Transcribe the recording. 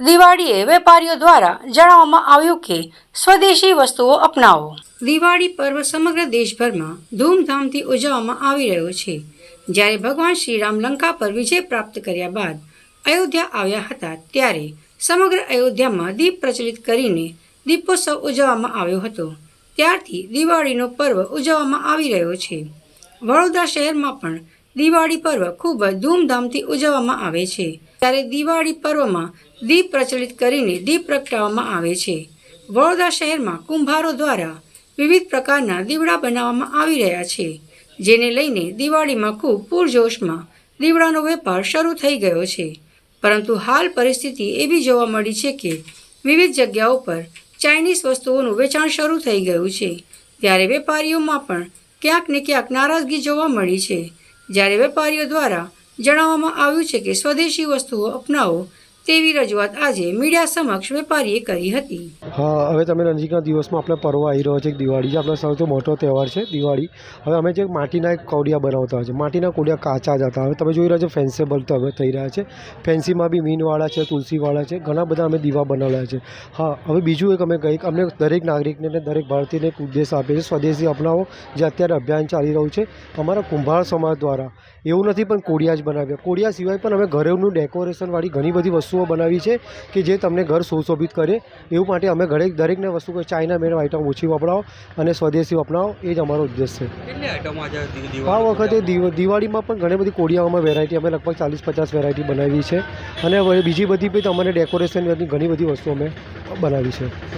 દિવાળીએ વેપારીઓ દ્વારા જણાવવામાં આવ્યું કે સ્વદેશી વસ્તુઓ અપનાવો. દિવાળી પર્વ સમગ્ર દેશભરમાં ધૂમધામથી ઉજવવામાં આવી રહ્યો છે. જ્યારે ભગવાન શ્રીરામ લંકા પર વિજય પ્રાપ્ત કર્યા બાદ અયોધ્યા આવ્યા હતા, ત્યારે સમગ્ર અયોધ્યામાં દીપ પ્રચલિત કરીને દીપોત્સવ ઉજવવામાં આવ્યો હતો. ત્યારથી દિવાળીનો પર્વ ઉજવવામાં આવી રહ્યો છે. વડોદરા શહેરમાં પણ દિવાળી પર્વ ખૂબ જ ધૂમધામથી ઉજવવામાં આવે છે. ત્યારે દિવાળી પર્વમાં દીપ પ્રચલિત કરીને દીપ પ્રગટાવવામાં આવે છે. વડોદરા શહેરમાં કુંભારો દ્વારા વિવિધ પ્રકારના દીવડા બનાવવામાં આવી રહ્યા છે. જેને લઈને દિવાળીમાં ખૂબ પૂરજોશમાં દીવડાનો વેપાર શરૂ થઈ ગયો છે. પરંતુ હાલ પરિસ્થિતિ એવી જોવા મળી છે કે વિવિધ જગ્યાઓ પર ચાઇનીઝ વસ્તુઓનું વેચાણ શરૂ થઈ ગયું છે. ત્યારે વેપારીઓમાં પણ ક્યાંક ને ક્યાંક નારાજગી જોવા મળી છે. જ્યારે વેપારીઓ દ્વારા જણાવવામાં આવ્યું છે કે સ્વદેશી વસ્તુઓ અપનાવો તેવી રજૂઆત આજે મીડિયા સમક્ષ વેપારીએ કરી હતી. હા, હવે તમે નજીકના દિવસમાં આપણે પર્વ આવી રહ્યો છે. દિવાળી જે આપણો સૌથી મોટો તહેવાર છે દિવાળી. હવે અમે જે માટીના એક કોડિયા બનાવતા હોય છે. માટીના કોડિયા કાચા જ હતા. હવે તમે જોઈ રહ્યા છો ફેન્સેબલ તો હવે થઈ રહ્યા છે. ફેન્સીમાં બી મીનવાળા છે, તુલસીવાળા છે. ઘણા બધા અમે દીવા બનાવેલા છે. હા, હવે બીજું એક અમે કંઈક, અમને દરેક નાગરિકને અને દરેક ભારતીયને એક ઉદ્દેશ આપીએ છીએ. સ્વદેશી અપનાવો, જે અત્યારે અભિયાન ચાલી રહ્યું છે. અમારા કુંભાર સમાજ દ્વારા એવું નથી પણ કોડિયા જ બનાવ્યા. કોડિયા સિવાય પણ અમે ઘરેનું ડેકોરેશનવાળી ઘણી બધી વસ્તુઓ બનાવી છે કે જે તમને ઘર સુશોભિત કરે. એવું માટે અમે ઘરે દરેકને વસ્તુ કોઈ ચાઇના મેડ આઇટમ ઓછી વપરાવો અને સ્વદેશી અપનાવો એ જ અમારો ઉદ્દેશ છે. આ વખતે દિવ- દિવાળીમાં પણ ઘણી બધી કોડિયાઓમાં વેરાયટી અમે લગભગ ચાલીસ પચાસ વેરાયટી બનાવી છે. અને બીજી બધી બી તમને ડેકોરેશનની ઘણી બધી વસ્તુ અમે બનાવી છે.